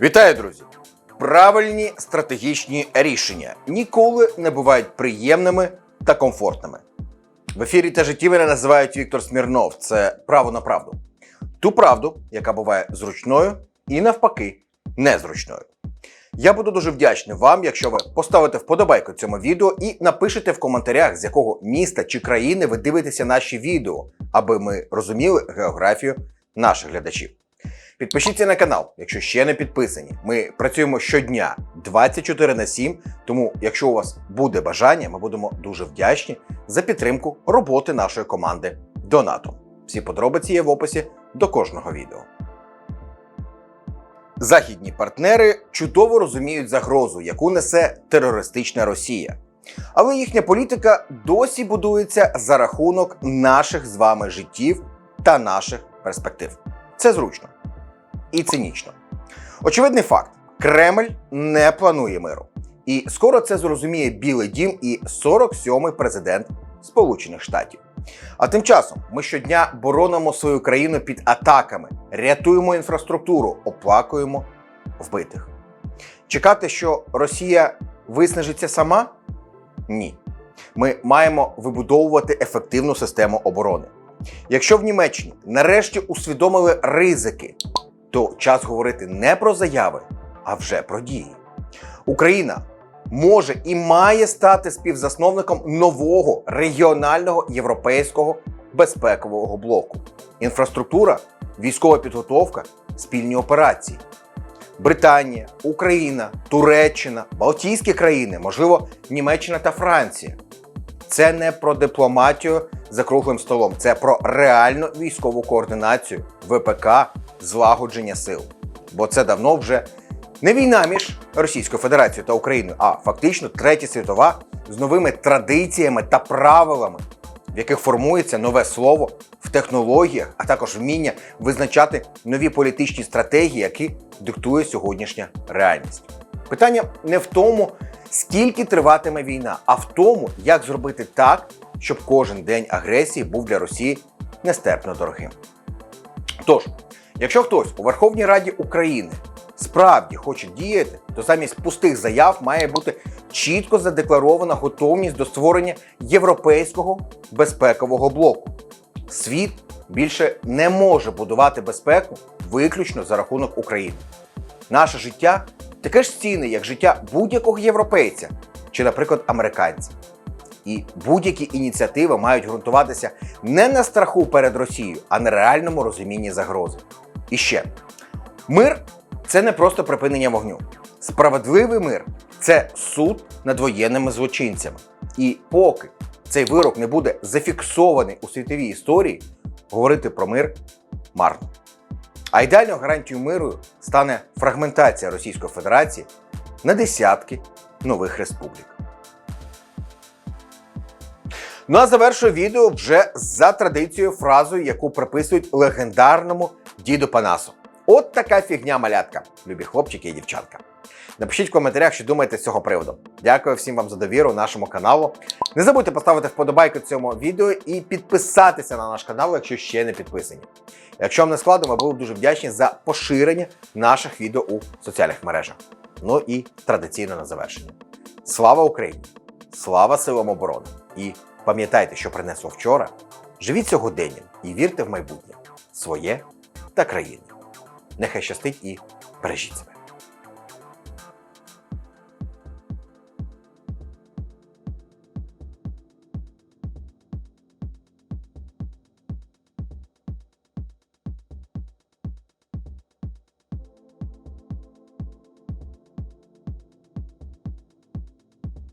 Вітаю, друзі! Правильні стратегічні рішення ніколи не бувають приємними та комфортними. В ефірі та житті мене називають Віктор Смірнов. Це право на правду. Ту правду, яка буває зручною і навпаки незручною. Я буду дуже вдячний вам, якщо ви поставите вподобайку цьому відео і напишете в коментарях, з якого міста чи країни ви дивитеся наші відео, аби ми розуміли географію наших глядачів. Підпишіться на канал, якщо ще не підписані. Ми працюємо щодня 24 на 7, тому якщо у вас буде бажання, ми будемо дуже вдячні за підтримку роботи нашої команди Донатом. Всі подробиці є в описі до кожного відео. Західні партнери чудово розуміють загрозу, яку несе терористична Росія. Але їхня політика досі будується за рахунок наших з вами життів та наших перспектив. Це зручно і цинічно. Очевидний факт: Кремль не планує миру. І скоро це зрозуміє Білий Дім і 47-й президент Сполучених Штатів. А тим часом ми щодня боронимо свою країну під атаками, рятуємо інфраструктуру, оплакуємо вбитих. Чекати, що Росія виснажиться сама? Ні. Ми маємо вибудовувати ефективну систему оборони. Якщо в Німеччині нарешті усвідомили ризики, то час говорити не про заяви, а вже про дії. Україна може і має стати співзасновником нового регіонального європейського безпекового блоку. Інфраструктура, військова підготовка, спільні операції. Британія, Україна, Туреччина, Балтійські країни, можливо, Німеччина та Франція. Це не про дипломатію за круглим столом, це про реальну військову координацію, ВПК, злагодження сил. Бо це давно вже не війна між Російською Федерацією та Україною, а фактично третя світова з новими традиціями та правилами, в яких формується нове слово в технологіях, а також вміння визначати нові політичні стратегії, які диктує сьогоднішня реальність. Питання не в тому, скільки триватиме війна, а в тому, як зробити так, щоб кожен день агресії був для Росії нестерпно дорогим. Тож, якщо хтось у Верховній Раді України справді хоче діяти, то замість пустих заяв має бути чітко задекларована готовність до створення європейського безпекового блоку. Світ більше не може будувати безпеку виключно за рахунок України. Наше життя таке ж цінне, як життя будь-якого європейця чи, наприклад, американця. І будь-які ініціативи мають ґрунтуватися не на страху перед Росією, а на реальному розумінні загрози. І ще мир це не просто припинення вогню. Справедливий мир це суд над воєнними злочинцями. І поки цей вирок не буде зафіксований у світовій історії, говорити про мир марно. А ідеальною гарантією миру стане фрагментація Російської Федерації на десятки нових республік. Ну а завершую відео вже за традицією фразою, яку приписують легендарному діду Панасу. От така фігня малятка, любі хлопчики і дівчатка. Напишіть в коментарях, що думаєте з цього приводу. Дякую всім вам за довіру нашому каналу. Не забудьте поставити вподобайку цьому відео і підписатися на наш канал, якщо ще не підписані. Якщо вам не складно, ми були дуже вдячні за поширення наших відео у соціальних мережах. Ну і традиційно на завершення. Слава Україні! Слава силам оборони! І пам'ятайте, що принесло вчора. Живіть сьогоденням і вірте в майбутнє своє та країни. Нехай щастить і бережіть себе.